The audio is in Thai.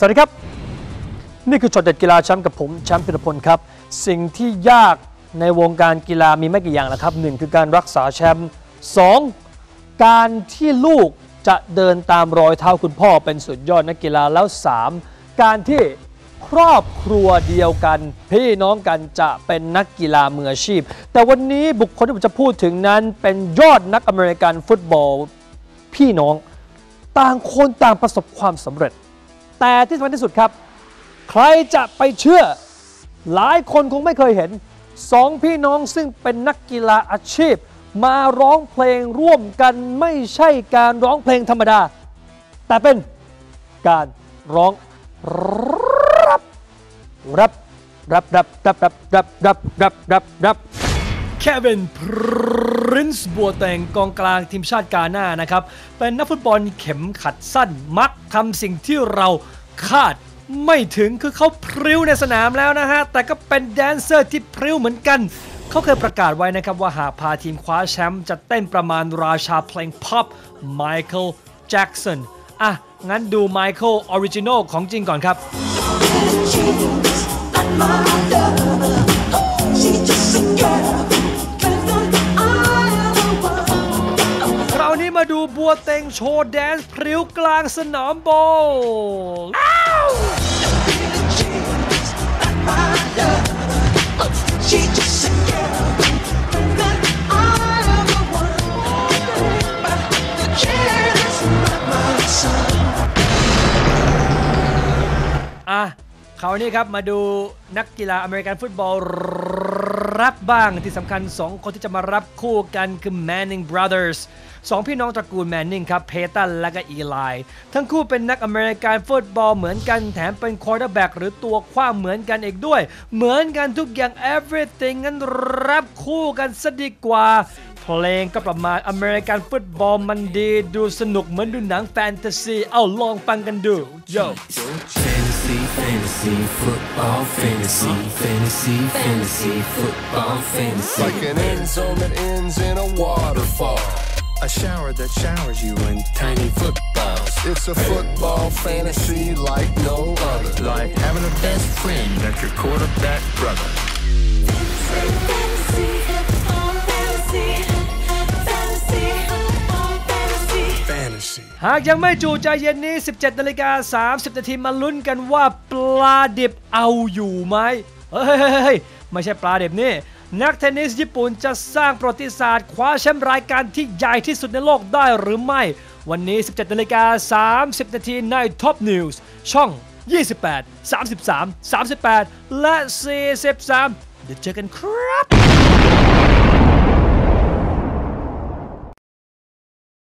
สวัสดีครับ นี่คือช็อตเด็ดกีฬาแชมป์กับผมแชมป์พิรพลครับ สิ่งที่ยากในวงการกีฬามีไม่กี่อย่างนะครับหนึ่งคือการรักษาแชมป์สองการที่ลูกจะเดินตามรอยเท้าคุณพ่อเป็นสุดยอดนักกีฬาแล้ว 3. การที่ครอบครัวเดียวกัน พี่น้องกันจะเป็นนักกีฬามืออาชีพ แต่วันนี้บุคคลที่ผมจะพูดถึงนั้นเป็นยอดนักอเมริกันฟุตบอล พี่น้อง ต่างคนต่างประสบความสำเร็จ แต่ที่สำคัญที่สุดครับ ใครจะไปเชื่อ หลายคนคงไม่เคยเห็นสองพี่น้องซึ่งเป็นนักกีฬาอาชีพ มาร้องเพลงร่วมกันไม่ใช่การร้องเพลงธรรมดา แต่เป็นการร้องรับรับรับรับรับรับรับรับรับรับรับเคเวนพรินซ์บัวแตงกองกลางทีมชาติกาหน้านะครับ เป็นนักฟุตบอลเข็มขัดสั้นมักทำสิ่งที่เรา คาดไม่ถึงคือเขาพริ้วในสนามแล้วนะฮะ แต่ก็เป็นแดนเซอร์ที่พริ้วเหมือนกัน เขาเคยประกาศไว้นะครับว่าหากพาทีมคว้าแชมป์จะเต้นประมาณราชาเพลงพ็อปไมเคิลแจ็กสันอะ งั้นดูไมเคิลออริจินอลของจริงก่อนครับ บัวเต็งโชว์แดนซ์พริ้วกลางสนามโบว์ She just a girl that I ever wanted, but the chance not my son. อะคราวนี้ครับมาดูนักกีฬาอเมริกันฟุตบอล รับบ้างที่สำคัญ 2 คนที่จะมารับคู่กันคือ Manning Brothers สองพี่น้องตระกูลแมนนิงครับเพตันและก็อีไลทั้งคู่เป็นนักอเมริกันฟุตบอลเหมือนกันแถมเป็นควอเตอร์แบ็กหรือตัวคว้าเหมือนกันอีกด้วย เหมือนกันทุกอย่าง everything งั้นรับคู่กันซะดีกว่า เพลงก็ประมาณอเมริกันฟุตบอลมันดี ดูสนุกเหมือนดูหนังแฟนตาซี เอาลองฟังกันดู Yo Fantasy, fantasy, football, fantasy, fantasy, fantasy, football, fantasy. Like an end zone that ends in a waterfall. A shower that showers you in tiny footballs. It's a football fantasy like no other. Like having a best friend that's your quarterback brother. หากยังไม่จูใจเย็นนี้ 17นาฬิกา30นาทีมาลุ้นกันว่าปลาดิบเอาอยู่ไหมเฮ้ยเฮ้ยเฮ้ยไม่ใช่ปลาดิบนี่ นักเทนนิสญี่ปุ่นจะสร้างประวัติศาสตร์คว้าแชมป์รายการที่ใหญ่ที่สุดในโลกได้หรือไม่ วันนี้ 17นาฬิกา30นาทีใน Top News ช่อง 28 33 38 และ 43 เดี๋ยวเจอกันครับ